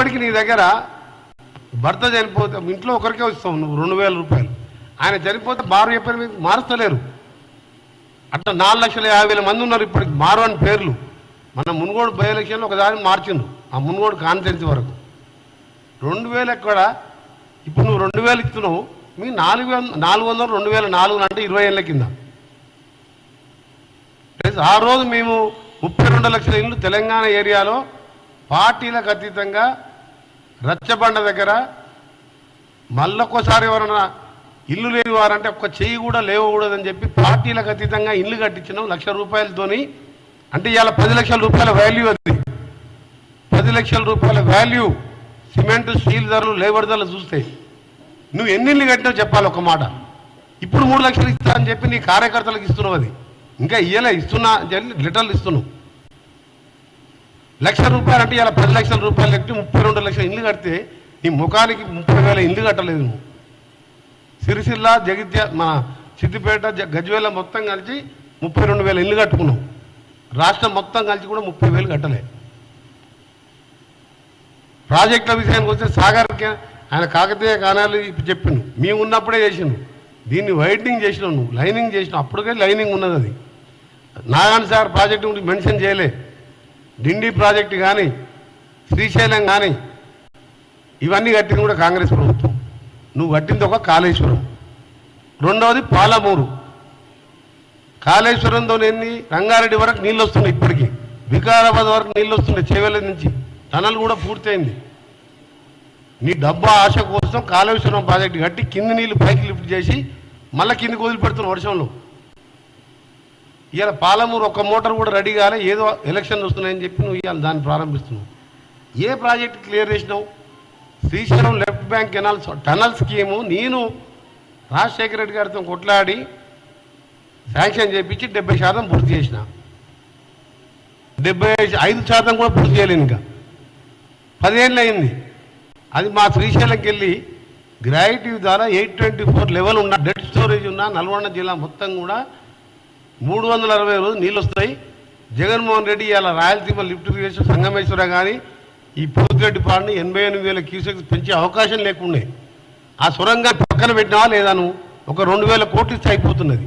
ఇప్పటికి నీ దగ్గర భర్త చనిపోతే ఇంట్లో ఒకరికే వస్తావు నువ్వు రెండు వేల రూపాయలు. ఆయన చనిపోతే బారు చెప్పిన మీద మారుస్తలేరు. అట్లా నాలుగు లక్షల యాభై వేల మంది ఉన్నారు ఇప్పటికి మారు అని పేర్లు. మన మునుగోడు బై ఎలక్షన్లో ఒకదాని మార్చిండు ఆ మునుగోడు కాన్ఫరెన్స్ వరకు. రెండు వేలు ఎక్కడ? ఇప్పుడు నువ్వు రెండు వేలు ఇస్తున్నావు మీ నాలుగు వేల నాలుగు వందలు రెండు వేల నాలుగు అంటే ఇరవై ఏళ్ళ కింద. ఆ రోజు మేము ముప్పై రెండు లక్షల ఇల్లు తెలంగాణ ఏరియాలో పార్టీలకు అతీతంగా రచ్చబండ దగ్గర మళ్ళొక్కసారి ఎవరన్నా ఇల్లు లేని వారంటే ఒక్క చెయ్యి కూడా లేవకూడదని చెప్పి పార్టీలకు అతీతంగా ఇల్లు కట్టించినాం లక్ష రూపాయలతోని. అంటే ఇవాళ పది లక్షల రూపాయల వాల్యూ అది. పది లక్షల రూపాయల వాల్యూ సిమెంట్ స్టీల్ ధరలు లేబర్ ధరలు చూస్తే. నువ్వు ఎన్ని ఇల్లు కట్టినావు చెప్పాలి ఒక మాట. ఇప్పుడు మూడు లక్షలు ఇస్తా అని చెప్పి నీ కార్యకర్తలకు ఇస్తున్నావు అది. ఇంకా ఇయ్యలే ఇస్తున్నా అని చెప్పి లిటర్లు ఇస్తున్నావు. లక్ష రూపాయలు అంటే ఇలా పది లక్షల రూపాయలు కట్టి ముప్పై రెండు లక్షల ఇల్లు కడితే నీ ముఖానికి ముప్పై వేల ఇల్లు కట్టలేదు నువ్వు. సిరిసిల్ల జగిత్య మన సిద్దిపేట గజ్వేల మొత్తం కలిసి ముప్పై రెండు వేల ఇల్లు కట్టుకున్నావు. రాష్ట్రం మొత్తం కలిసి కూడా ముప్పై వేలు కట్టలే. ప్రాజెక్టుల విషయానికి వస్తే సాగర్కి ఆయన కాకతీయ కానాలు ఇప్పుడు చెప్పిండు. మేము ఉన్నప్పుడే చేసిండు. దీన్ని వైడనింగ్ చేసినావు నువ్వు. లైనింగ్ చేసినావు. అప్పటికే లైనింగ్ ఉన్నది అది. నాగాన్ సార్ ప్రాజెక్టు గురించి మెన్షన్ చేయలే. డిండి ప్రాజెక్టు కానీ శ్రీశైలం కానీ ఇవన్నీ కట్టింది కూడా కాంగ్రెస్ ప్రభుత్వం. నువ్వు కట్టింది ఒక కాళేశ్వరం. రెండవది పాలమూరు. కాళేశ్వరంతో ఎన్ని రంగారెడ్డి వరకు నీళ్ళు వస్తున్నాయి ఇప్పటికీ. వికారాబాద్ వరకు నీళ్ళు వస్తున్నాయి చేవెళ్ళ నుంచి. టనల్ కూడా పూర్తయింది. నీ డబ్బా ఆశ కోసం కాళేశ్వరం ప్రాజెక్టు కట్టి కింది నీళ్ళు పైకి లిఫ్ట్ చేసి మళ్ళీ కిందికి వదిలిపెడుతున్నావు వర్షంలో. ఇవాళ పాలమూరు ఒక మోటార్ కూడా రెడీ కాలే ఏదో ఎలక్షన్లు వస్తున్నాయని చెప్పి నువ్వు ఇవాళ దాన్ని ప్రారంభిస్తున్నావు. ఏ ప్రాజెక్ట్ క్లియర్ చేసినావు? Srisailam left bank canal tunnel scheme నేను రాజశేఖర రెడ్డి గారితో కొట్లాడి శాంక్షన్ చేయించి డెబ్బై శాతం పూర్తి చేసిన. డెబ్బై ఐదు శాతం కూడా పూర్తి చేయలేను ఇంకా. పదిహేళ్ళు అయింది. అది మా శ్రీశైలంకి వెళ్ళి గ్రావిటీ ద్వారా ఎయిట్ ట్వంటీ ఫోర్ లెవెల్ ఉన్న డెడ్ స్టోరేజ్ ఉన్న నల్గొండ జిల్లా మొత్తం కూడా మూడు వందల అరవై రోజు నీళ్ళు వస్తాయి జగన్మోహన్ రెడ్డి ఇలా రాయలసీమ లిఫ్ట్ ఇరిగేషన్ సంగమేశ్వర కానీ ఈ పోతిరెడ్డి పాడిని ఎనభై ఎనిమిది వేల క్యూసెక్స్ పెంచే అవకాశం లేకుండే. ఆ సొరంగా పక్కన పెట్టినావా లేదా నువ్వు? ఒక రెండు వేల కోట్లు ఇస్తే అయిపోతున్నది.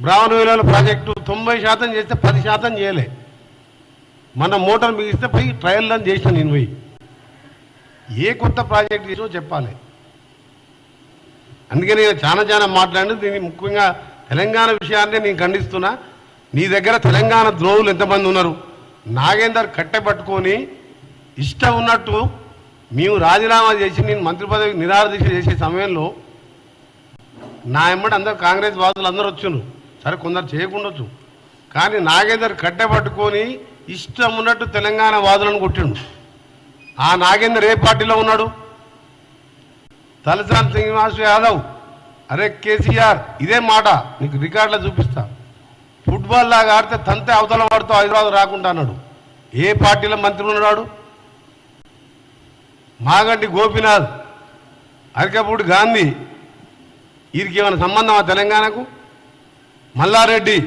బ్రాహ్మణ వేలాల ప్రాజెక్టు తొంభై శాతం చేస్తే పది శాతం చేయలే. మన మోటార్ మిగిస్తే పై ట్రయల్ రన్ చేసిన నేను పోయి. ఏ కొత్త ప్రాజెక్ట్ చేసో చెప్పాలి. అందుకే నేను చాలా చాలా మాట్లాడి దీన్ని ముఖ్యంగా తెలంగాణ విషయాన్ని నేను ఖండిస్తున్నా. నీ దగ్గర తెలంగాణ ద్రోవులు ఎంతమంది ఉన్నారు? నాగేందర్ కట్టె పట్టుకొని ఇష్టం ఉన్నట్టు మేము రాజీనామా చేసి నేను మంత్రి పదవి నిరాదీక్ష చేసే సమయంలో నా ఎమ్మటి అందరు కాంగ్రెస్ వాదులు అందరూ వచ్చును సరే కొందరు చేయకుండొచ్చు. కానీ నాగేందర్ కట్టె పట్టుకొని ఇష్టం ఉన్నట్టు తెలంగాణ వాదులను కొట్టిండు. ఆ నాగేందర్ ఏ పార్టీలో ఉన్నాడు? తలసాని శ్రీనివాస్ యాదవ్. అరే కేసీఆర్ ఇదే మాట నీకు రికార్డులో చూపిస్తా. ఫుట్బాల్ లాగా ఆడితే తంతే అవతల వాడితో హైదరాబాద్ రాకుండా అన్నాడు. ఏ పార్టీలో మంత్రి ఉన్నాడు? మాగంటి గోపీనాథ్ అరకపూడి గాంధీ వీరికి ఏమైనా సంబంధమా తెలంగాణకు? మల్లారెడ్డి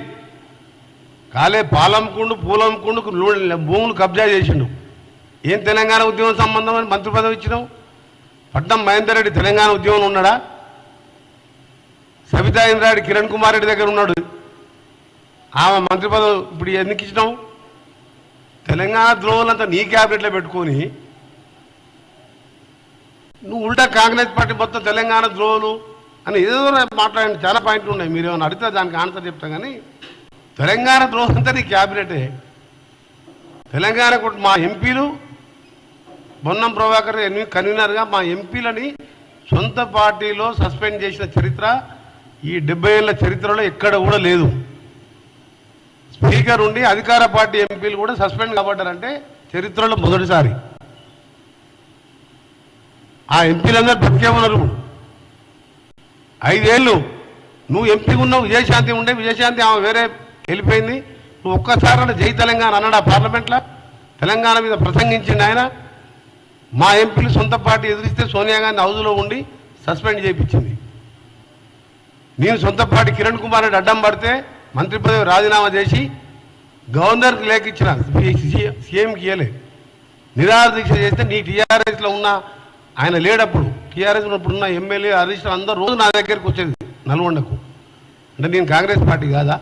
కాలే పాలమ్ముకుండు పూలమ్ముకుండు భూములు కబ్జా చేసిండు. ఏం తెలంగాణ ఉద్యమం సంబంధం అని మంత్రి పదవి ఇచ్చినావు? పట్నం మహేందర్ రెడ్డి తెలంగాణ ఉద్యమంలో ఉన్నాడా? సబితా ఇంద్రారెడ్డి కిరణ్ కుమార్ రెడ్డి దగ్గర ఉన్నాడు. ఆమె మంత్రి పదవి ఇప్పుడు ఎందుకు ఇచ్చినావు? తెలంగాణ ద్రోహులంతా నీ క్యాబినెట్లో పెట్టుకొని నువ్వు ఉల్టా కాంగ్రెస్ పార్టీ మొత్తం తెలంగాణ ద్రోహులు అని ఏదో మాట్లాడండి. చాలా పాయింట్లు ఉన్నాయి. మీరు ఏమైనా అడిగితే దానికి ఆన్సర్ చెప్తా కానీ తెలంగాణ ద్రోహం అంతా నీ క్యాబినెటే. తెలంగాణకు మా ఎంపీలు బొన్నం ప్రభాకర్ ఎన్ని కన్వీనర్గా మా ఎంపీలని సొంత పార్టీలో సస్పెండ్ చేసిన చరిత్ర ఈ డెబ్బై ఏళ్ళ చరిత్రలో ఎక్కడ కూడా లేదు. స్పీకర్ ఉండి అధికార పార్టీ ఎంపీలు కూడా సస్పెండ్ కాబడ్డారంటే చరిత్రలో మొదటిసారి. ఆ ఎంపీలందరూ బతికే ఉన్నారు. ఐదేళ్ళు నువ్వు ఎంపీ ఉన్నావు విజయశాంతి ఉండే విజయశాంతి ఆమె వేరే వెళ్ళిపోయింది. నువ్వు ఒక్కసారి జై తెలంగాణ అన్నాడు ఆ పార్లమెంట్లో? తెలంగాణ మీద ప్రసంగించింది ఆయన. మా ఎంపీలు సొంత పార్టీ ఎదిరిస్తే సోనియా గాంధీ హౌజ్లో ఉండి సస్పెండ్ చేయించింది. నేను సొంత పార్టీ కిరణ్ కుమార్ రెడ్డి అడ్డం పడితే మంత్రి పదవి రాజీనామా చేసి గవర్నర్కి లేఖ ఇచ్చిన సీఎంకి ఇవ్వలే నిరాహార దీక్ష చేస్తే నీ టీఆర్ఎస్లో ఉన్న ఆయన లేడప్పుడు టీఆర్ఎస్ ఉన్నప్పుడు ఉన్న ఎమ్మెల్యే హరీష్ అందరూ రోజు నా దగ్గరికి వచ్చేది నల్గొండకు. అంటే నేను కాంగ్రెస్ పార్టీ కాదా?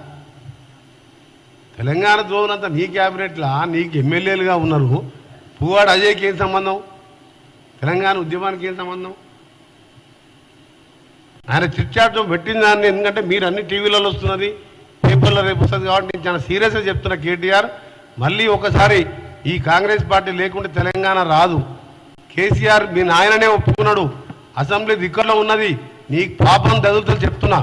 తెలంగాణ ద్రోహులంతా నీ క్యాబినెట్లా? నీకు ఎమ్మెల్యేలుగా ఉన్నారు. పువ్వాడు అజయ్కి ఏం సంబంధం? తెలంగాణ ఉద్యమానికి ఏం సంబంధం? ఆయన చిట్చాట్ పెట్టిన దాన్ని ఎందుకంటే మీరు అన్ని టీవీలలో వస్తున్నది పేపర్లో రేపు వస్తుంది కాబట్టి నేను చాలా సీరియస్గా చెప్తున్నా కేటీఆర్. మళ్ళీ ఒకసారి ఈ కాంగ్రెస్ పార్టీ లేకుంటే తెలంగాణ రాదు. కేసీఆర్ మీ నాయననే ఒప్పుకున్నాడు. అసెంబ్లీ దిక్కులో ఉన్నది. నీకు పాపం తగులుతుంది చెప్తున్నా.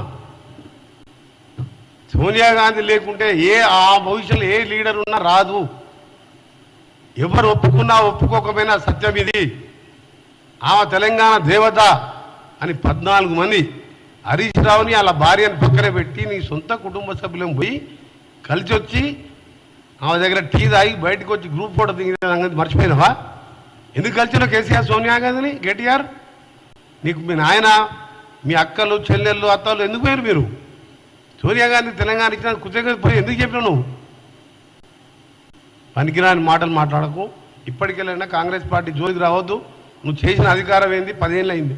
సోనియా గాంధీ లేకుంటే ఏ ఆ భవిష్యత్తులో ఏ లీడర్ ఉన్నా రాదు. ఎవరు ఒప్పుకున్నా ఒప్పుకోకపోయినా సత్యం ఇది. ఆమె తెలంగాణ దేవత అని పద్నాలుగు మంది హరీష్ రావుని అలా భార్యను పక్కన పెట్టి నీ సొంత కుటుంబ సభ్యులను పోయి కలిసి వచ్చి ఆమె దగ్గర టీ తాగి బయటకు వచ్చి గ్రూప్ ఫోటో దిగిన సంగతి మర్చిపోయినావా? ఎందుకు కలిసినా కేసీఆర్ సోనియా గాంధీని కేటీఆర్? నీకు మీ నాయన మీ అక్కలు చెల్లెళ్ళు అత్తలు ఎందుకు పోయారు మీరు? సోనియా గాంధీ తెలంగాణ ఇచ్చిన కృతజ్ఞత పోయి ఎందుకు చెప్పినావు నువ్వు? పనికిరాని మాటలు మాట్లాడకు. ఇప్పటికెళ్ళైనా కాంగ్రెస్ పార్టీ జోలికి రావద్దు. నువ్వు చేసిన అధికారం ఏంది? పదేళ్ళు అయింది.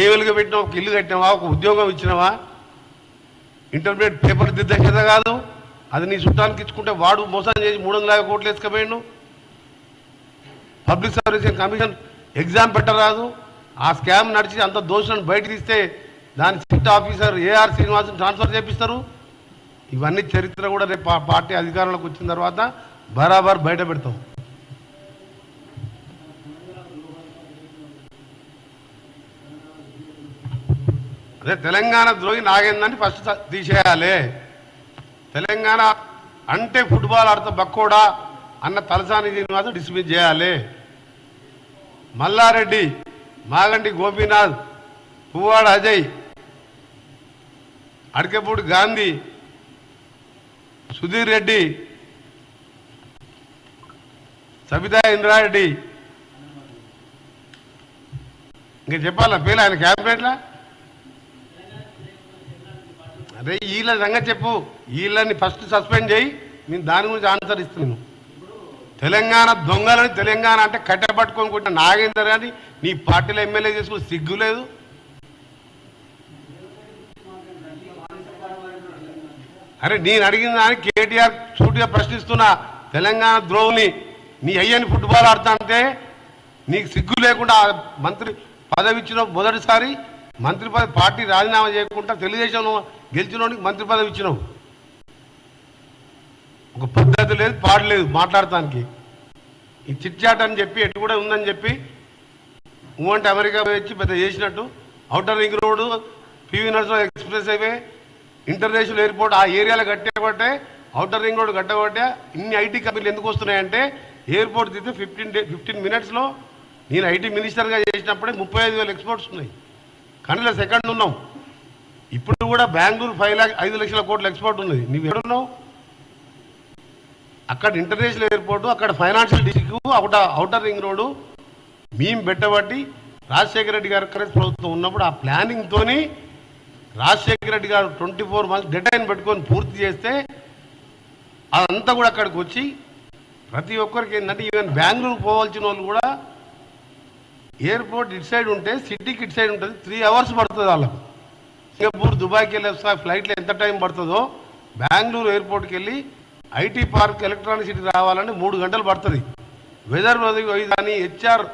ఏ వెలుగు పెట్టినావు ఒక ఇల్లు కట్టినావా ఒక ఉద్యోగం ఇచ్చినావా? ఇంటర్మీడియట్ పేపర్ దిద్ద కదా. కాదు అది నీ చుట్టానికి ఇచ్చుకుంటే వాడు మోసం చేసి మూడు వందల యాభై కోట్లు వేసుకపోయాడు. పబ్లిక్ సర్వీస్ కమిషన్ ఎగ్జామ్ పెట్టరాదు. ఆ స్కామ్ నడిచి అంత దోషులను బయట తీస్తే దాని SIT officer A R Srinivasan transfer చేపిస్తారు. ఇవన్నీ చరిత్ర కూడా రేపు పార్టీ అధికారంలోకి వచ్చిన తర్వాత బరాబర్ బయట పెడతాం. అదే తెలంగాణ ద్రోహి నాగేందని ఫస్ట్ తీసేయాలి. తెలంగాణ అంటే ఫుట్బాల్ ఆడుతూ బక్కోడా అన్న తలసాని శ్రీనివాస డిస్మిస్ చేయాలి. మల్లారెడ్డి మాగంటి గోపీనాథ్ పువ్వాడ అజయ్ అడకెపూడి గాంధీ సుధీర్ రెడ్డి సబితా ఇంద్రారెడ్డి. ఇంకా చెప్పాలా పేరు ఆయన క్యాబినెట్లా? అదే వీళ్ళ సంగతి చెప్పు. వీళ్ళని ఫస్ట్ సస్పెండ్ చేయి. నేను దాని గురించి ఆన్సర్ ఇస్తున్నాను తెలంగాణ దొంగలని తెలంగాణ అంటే కట్టబట్టుకోనుకుంటే నాగేందర్ కానీ నీ పార్టీలో ఎమ్మెల్యే చేసుకుని సిగ్గు లేదు. అరే నేను అడిగిన దానికి కేటీఆర్ సూటిగా ప్రశ్నిస్తున్నా తెలంగాణ ద్రోవుని నీ అయ్యని ఫుట్బాల్ ఆడుతా అంటే నీకు సిగ్గు లేకుండా మంత్రి పదవి ఇచ్చిన మొదటిసారి మంత్రి పదవి పార్టీ రాజీనామా చేయకుండా తెలుగుదేశం గెలిచినోడికి మంత్రి పదవి ఇచ్చినావు. ఒక పద్ధతి లేదు పాడు లేదు మాట్లాడటానికి. ఈ చిట్చాట్ అని చెప్పి ఎటు కూడా ఉందని చెప్పి ఊ అంటే అమెరికా వచ్చి పెద్ద చేసినట్టు outer ring road P V Narasimha express highway international airport ఆ ఏరియాలో కట్టేబట్టే అవుటర్ రింగ్ రోడ్ కట్టబట్టే ఇన్ని ఐటీ కంపెనీలు ఎందుకు వస్తున్నాయంటే ఎయిర్పోర్ట్ తీస్తే ఫిఫ్టీన్ డే ఫిఫ్టీన్ మినిట్స్లో నేను ఐటీ మినిస్టర్గా చేసినప్పుడే ముప్పై ఐదు వేలు ఎక్స్పోర్ట్స్ ఉన్నాయి. కానీ ఇలా సెకండ్ ఉన్నాం. ఇప్పుడు కూడా బెంగళూరు ఫైవ్ ల్యాక్ ఐదు లక్షల కోట్ల ఎక్స్పోర్ట్ ఉన్నది. నువ్వు ఎక్కడున్నావు అక్కడ ఇంటర్నేషనల్ ఎయిర్పోర్టు అక్కడ ఫైనాన్షియల్ డిస్ట్రిక్ట్ అవుట అవుటర్ రింగ్ రోడ్డు మేము పెట్టబట్టి రాజశేఖర రెడ్డి గారు కాంగ్రెస్ ప్రభుత్వం ఉన్నప్పుడు ఆ ప్లానింగ్తోని రాజశేఖర రెడ్డి గారు ట్వంటీ ఫోర్ మంత్స్ డెటైన్ పెట్టుకొని పూర్తి చేస్తే అదంతా కూడా అక్కడికి వచ్చి ప్రతి ఒక్కరికి ఏంటంటే ఈవెన్ బెంగళూరు పోవాల్సిన వాళ్ళు కూడా ఎయిర్పోర్ట్ ఇటు సైడ్ ఉంటే సిటీకి ఇటు సైడ్ ఉంటుంది త్రీ అవర్స్ పడుతుంది వాళ్ళకు. సింగపూర్ దుబాయ్కి వెళ్ళే సార్ ఫ్లైట్లో ఎంత టైం పడుతుందో బెంగళూరు ఎయిర్పోర్ట్కి వెళ్ళి ఐటీ పార్క్ ఎలక్ట్రానిక్ సిటీ రావాలంటే మూడు గంటలు పడుతుంది. వెదర్ కానీ హెచ్ఆర్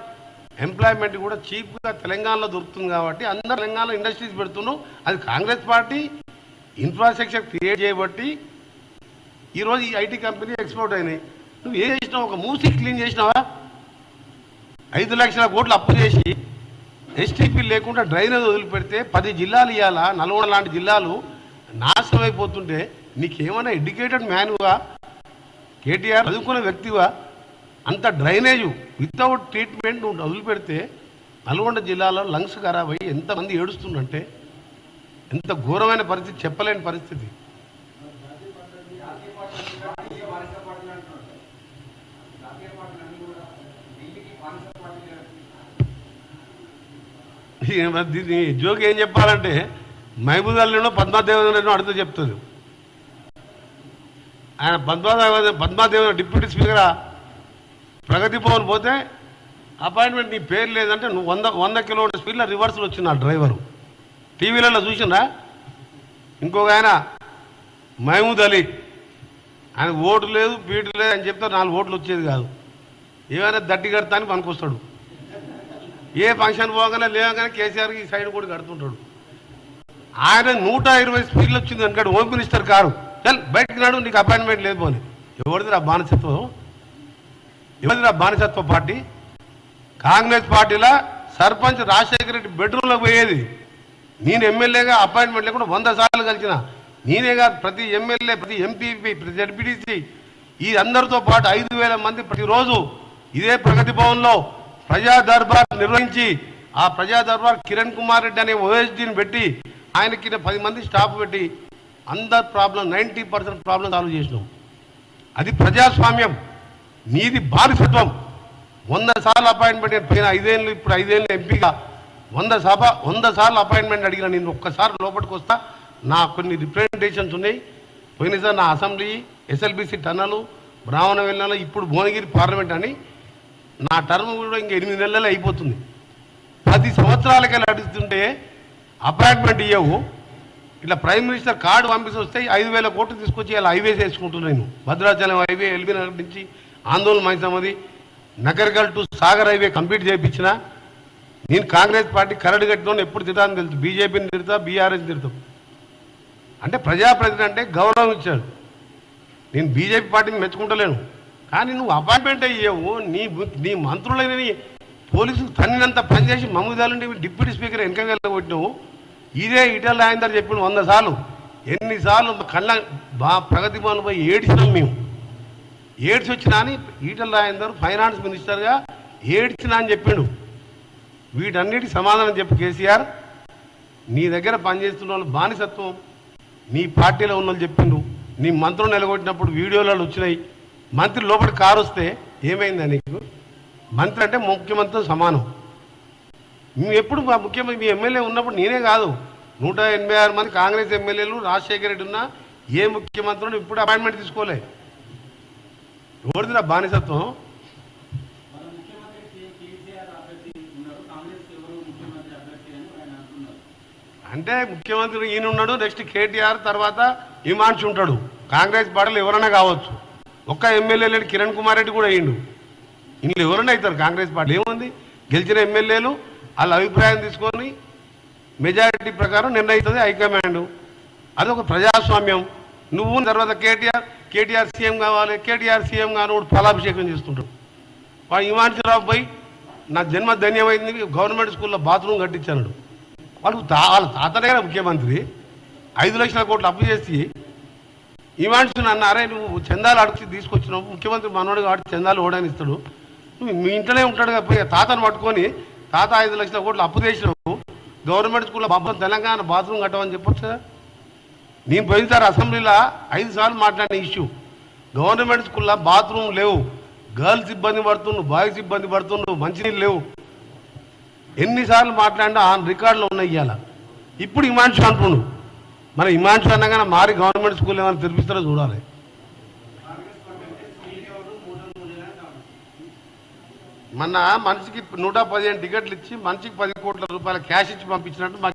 ఎంప్లాయ్మెంట్ కూడా చీప్గా తెలంగాణలో దొరుకుతుంది కాబట్టి అందరు తెలంగాణలో ఇండస్ట్రీస్ పెడుతున్నాం అది కాంగ్రెస్ పార్టీ ఇన్ఫ్రాస్ట్రక్చర్ క్రియేట్ చేయబట్టి ఈరోజు ఈ ఐటీ కంపెనీ ఎక్స్పోర్ట్ అయినాయి. నువ్వు ఏం చేసినావు? ఒక మూసి క్లీన్ చేసినావా? ఐదు లక్షల కోట్లు అప్పు చేసి ఎస్టీపీ లేకుండా డ్రైనేజ్ వదిలిపెడితే పది జిల్లాలు ఇవ్వాలా నల్గొండ లాంటి జిల్లాలు నాశనం అయిపోతుంటే నీకేమైనా ఎడ్యుకేటెడ్ మ్యాన్వా కేటీఆర్ చదువుకున్న వ్యక్తివా? అంత డ్రైనేజ్ వితౌట్ ట్రీట్మెంట్ నువ్వు వదిలిపెడితే నల్గొండ జిల్లాలో లంగ్స్ ఖరాబ్ అయ్యి ఎంతమంది ఏడుస్తుందంటే ఎంత ఘోరమైన పరిస్థితి చెప్పలేని పరిస్థితి. దీన్ని జోక్ ఏం చెప్పాలంటే మహబూదాలను పద్మాదేవను అడుగుతూ చెప్తుంది. ఆయన పద్మాదేవ పద్మాదేవ డిప్యూటీ స్పీకర్? ప్రగతి భవన్ పోతే అపాయింట్మెంట్ నీ పేరు లేదంటే నువ్వు వంద వంద కిలోమీటర్ స్పీడ్లో రివర్స్లో ఆ డ్రైవరు. టీవీలలో చూసిందా ఇంకొక ఆయన మహమూద్ అలీ. ఆయన ఓటు లేదు పీటు లేదు అని చెప్తే నాలుగు ఓట్లు వచ్చేది కాదు. ఏమైనా దట్టి కడతా అని పనికొస్తాడు. ఏ ఫంక్షన్ పోగానే లేవగానే కేసీఆర్కి ఈ సైడ్ కూడా కడుతుంటాడు. ఆయన నూట ఇరవై స్పీడ్లు వచ్చింది అనుకోడు హోమ్ మినిస్టర్ కారు. చల్ బయటకు నాడు నీకు అపాయింట్మెంట్ లేదు పోని. ఎవరిది ఆ బానిసత్వం? ఎవరిది ఆ బానిసత్వ పార్టీ? కాంగ్రెస్ పార్టీలో సర్పంచ్ రాజశేఖర రెడ్డి బెడ్రూమ్లోకి పోయేది. నేను ఎమ్మెల్యేగా అపాయింట్మెంట్ లేకుండా వంద సార్లు కలిసిన. నేనే కాదు ప్రతి ఎమ్మెల్యే ప్రతి ఎంపీపీ ప్రతి జడ్పీటీసీ ఈ అందరితో పాటు ఐదు వేల మంది ప్రతిరోజు ఇదే ప్రగతి భవన్లో ప్రజా దర్బార్ నిర్వహించి ఆ ప్రజా దర్బార్ కిరణ్ కుమార్ రెడ్డి అనే ఓఎస్డీని పెట్టి ఆయనకి పది మంది స్టాఫ్ పెట్టి అందరు problem ninety percent problem solve చేసినాం. అది ప్రజాస్వామ్యం నీది బానిసత్వం. వంద సార్లు అపాయింట్మెంట్ పోయిన ఐదేళ్ళు ఇప్పుడు ఐదేళ్ళు ఎంపీగా వంద సభ వంద సార్లు అపాయింట్మెంట్ అడిగిన నేను ఒక్కసారి లోపలికి వస్తా. నా కొన్ని రిప్రజెంటేషన్స్ ఉన్నాయి. పోయినసారి నా అసెంబ్లీ ఎస్ఎల్బిసి టన్నలు బ్రాహ్మణ వెళ్ళాలి ఇప్పుడు భువనగిరి పార్లమెంట్ అని నా టర్మ్ కూడా ఇంక ఎనిమిది నెలలు అయిపోతుంది. పది సంవత్సరాలకి నడుస్తుంటే అపాయింట్మెంట్ ఇవ్వవు ఇట్లా ప్రైమ్ మినిస్టర్ కార్డు పంపిస్తే వస్తే ఐదు వేల కోట్లు తీసుకొచ్చి ఇలా హైవేస్ వేసుకుంటున్నాను నేను. భద్రాచలం హైవే ఎల్బీ నగర్ నుంచి ఆందోళన మైసమ్మది నగర్గల్ టు సాగర్ హైవే కంప్లీట్ చేయించిన. నేను కాంగ్రెస్ పార్టీ కరడు కట్టిన ఎప్పుడు తిడతాను తెలుసు. బీజేపీని తిడతా బీఆర్ఎస్ తిడతాం. అంటే ప్రజాప్రతిని అంటే గౌరవం ఇచ్చాడు. నేను బీజేపీ పార్టీని మెచ్చుకుంటలేను. కానీ నువ్వు అపాయింట్మెంట్ అయ్యావు. నీ నీ మంత్రులని పోలీసులు తన్నినంత పనిచేసి మమ్మదాలంటే డిప్యూటీ స్పీకర్ వెనక కొట్టినావు ఇదే ఇటల్ ఆయన చెప్పిన వంద సార్లు. ఎన్నిసార్లు కళ్ళ బా ప్రగతి భవన్ పోయి ఏడ్చినాం మేము. ఏడ్చి వచ్చినా అని ఈటల రాజేందర్ ఫైనాన్స్ మినిస్టర్గా ఏడ్చినా అని చెప్పిండు. వీటన్నిటికి సమాధానం చెప్పు కేసీఆర్. నీ దగ్గర పనిచేస్తున్న వాళ్ళు బానిసత్వం. నీ పార్టీలో ఉన్న వాళ్ళు చెప్పిండు. నీ మంత్రులు నిలగొట్టినప్పుడు వీడియోలలో వచ్చినాయి. మంత్రి లోపల కారు వస్తే ఏమైందా నీకు? మంత్రి అంటే ముఖ్యమంత్రితో సమానం. మేము ఎప్పుడు మా ముఖ్యమంత్రి మీ ఎమ్మెల్యే ఉన్నప్పుడు నేనే కాదు. నూట ఎనభై ఆరు మంది కాంగ్రెస్ ఎమ్మెల్యేలు రాజశేఖర రెడ్డి ఉన్నా ఏ ముఖ్యమంత్రులు ఇప్పుడు అపాయింట్మెంట్ తీసుకోలే. ఎవరిదిరా బానిసత్వం? అంటే ముఖ్యమంత్రి ఈయన ఉన్నాడు నెక్స్ట్ కేటీఆర్ తర్వాత హిమాన్షి ఉంటాడు. కాంగ్రెస్ పార్టీలు ఎవరైనా కావచ్చు. ఒక్క ఎమ్మెల్యే లేడు కిరణ్ కుమార్ రెడ్డి కూడా అయ్యిండు. ఇందులో ఎవరైనా అవుతారు కాంగ్రెస్ పార్టీ. ఏముంది? గెలిచిన ఎమ్మెల్యేలు వాళ్ళ అభిప్రాయం తీసుకొని మెజారిటీ ప్రకారం నిర్ణయిస్తుంది హైకమాండ్. అదొక ప్రజాస్వామ్యం. నువ్వు తర్వాత కేటీఆర్ కేటీఆర్ సీఎం కావాలి కేటీఆర్ సీఎం కాను ఫలాభిషేకం చేస్తుంటాడు వాడు హిమాంశురావు పోయి నా జన్మ ధన్యమైంది గవర్నమెంట్ స్కూల్లో బాత్రూమ్ కట్టించాడు వాళ్ళు తా వాళ్ళ తాతనే కదా ముఖ్యమంత్రి. ఐదు లక్షల కోట్లు అప్పు చేసి ఈ నన్ను అరే నువ్వు చందాలు అడిగి తీసుకొచ్చినావు ముఖ్యమంత్రి మనోడు కాబట్టి చందాలు ఓడని ఇస్తాడు నువ్వు మీ ఇంట్లోనే ఉంటాడు కదా పోయి తాతను పట్టుకొని తాత ఐదు లక్షల కోట్లు అప్పు చేసినావు. గవర్నమెంట్ స్కూల్లో బాబు తెలంగాణ బాత్రూమ్ కట్టమని చెప్పొచ్చు కదా. నేను పోయినసారి అసెంబ్లీలో ఐదు సార్లు మాట్లాడిన ఇష్యూ. గవర్నమెంట్ స్కూల్లో బాత్రూమ్ లేవు. గర్ల్స్ ఇబ్బంది పడుతుండ్రు బాయ్స్ ఇబ్బంది పడుతుండ్రు మంచినీళ్ళు లేవు. ఎన్నిసార్లు మాట్లాడినా ఆ రికార్డులో ఉన్నాయి ఇవాళ. ఇప్పుడు ఈ మనిషి అంటుండు మన ఇమాన్స్ అన్నగా మారి గవర్నమెంట్ స్కూల్ ఏమైనా తెరిపిస్తారో చూడాలి. మన మనిషికి నూట పదిహేను టికెట్లు ఇచ్చి మనిషికి పది కోట్ల రూపాయల క్యాష్ ఇచ్చి పంపించినట్టు